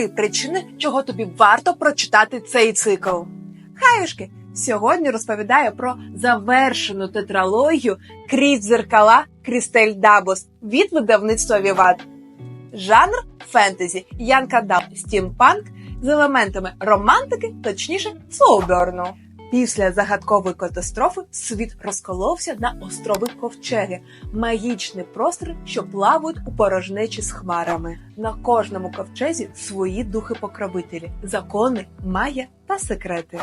три причини, чого тобі варто прочитати цей цикл. Хаюшки! Сьогодні розповідаю про завершену тетралогію Крізь дзеркала Крістель Дабос від видавництва Віват. Жанр фентезі, Янка Дал, стімпанк з елементами романтики, точніше, слоуберну. Після загадкової катастрофи світ розколовся на острови ковчеги, магічний простір, що плавають у порожнечі з хмарами. На кожному ковчезі свої духи-покровителі, закони, магія та секрети.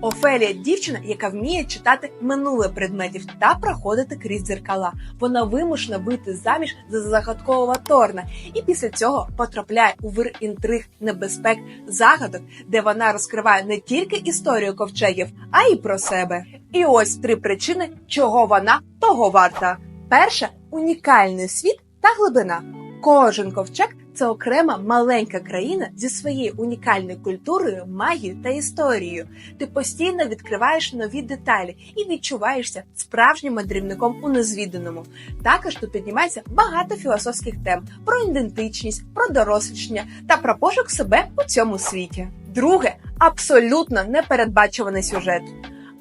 Офелія дівчина, яка вміє читати минуле предметів та проходити крізь дзеркала. Вона вимушена вийти заміж за загадкового Торна, і після цього потрапляє у вир інтриг, небезпек, загадок, де вона розкриває не тільки історію ковчегів, а й про себе. І ось три причини, чого вона того варта. Перша унікальний світ та глибина. Кожен ковчег це окрема маленька країна зі своєю унікальною культурою, магією та історією. Ти постійно відкриваєш нові деталі і відчуваєшся справжнім мандрівником у незвіданому. Також тут піднімається багато філософських тем про ідентичність, про дорослішання та про пошук себе у цьому світі. Друге абсолютно непередбачуваний сюжет.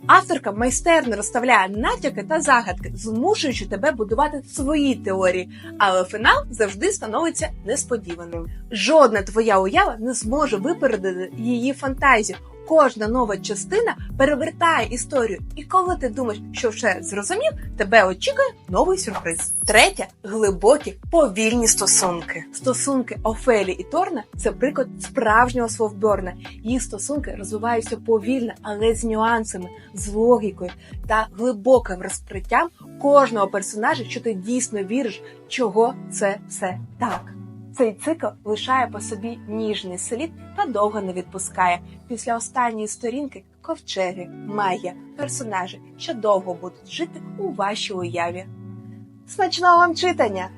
Авторка майстерно розставляє натяки та загадки, змушуючи тебе будувати свої теорії, але фінал завжди становиться несподіваним. Жодна твоя уява не зможе випередити її фантазію. Кожна нова частина перевертає історію, і коли ти думаєш, що вже зрозумів, тебе очікує новий сюрприз. Третє глибокі повільні стосунки. Стосунки Офелі і Торна це приклад справжнього словборна. Їх стосунки розвиваються повільно, але з нюансами, з логікою та глибоким розкриттям кожного персонажа, що ти дійсно віриш, чого це все так. Цей цикл лишає по собі ніжний слід та довго не відпускає. Після останньої сторінки ковчеги, магія, персонажі, що довго будуть жити у вашій уяві. Смачного вам читання!